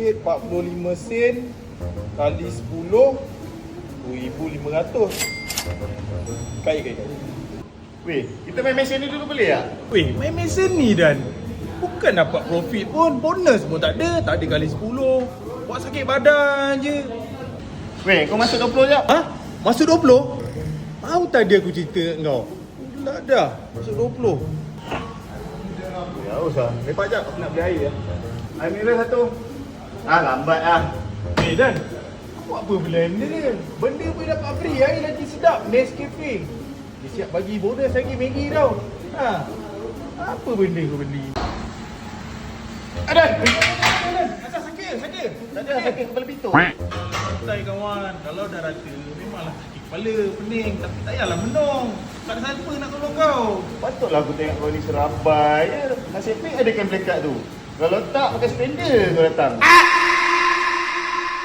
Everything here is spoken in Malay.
RM1.45 sen kali 10 RM2,500. Kaya kaya kaya. Weh, kita main mesin ni dulu boleh tak? Weh, main mesin ni Dan. Bukan dapat profit pun, bonus pun tak ada, tak ada kali 10. Buat sakit badan je. Weh, kau masuk 20 jap. Ha? Masuk 20? Tahu tadi aku cerita kau. Pula dah, masuk 20. Ya, usah. Lepas jap aku nak beli air ya. Air mineral satu. Ah, lambat ah. Eh Dan, apa apa benda benda ni? Benda pun dapat free, air lagi sedap, Nescafe. Dia siap bagi bonus lagi Maggi tau. Ha. Apa benda kau beli? Ada. Dan, asal sakit, sakit. Tak ada sakit kepala pintu. Santai kawan, kalau dah rata memanglah sakit kepala, pening tapi tak payahlah menung. Tak ada siapa nak tolong kau. Patutlah aku tengok kau ni serabai ya. Nasib baik ada kan blackout tu. Kalau tak pakai spender kau datang.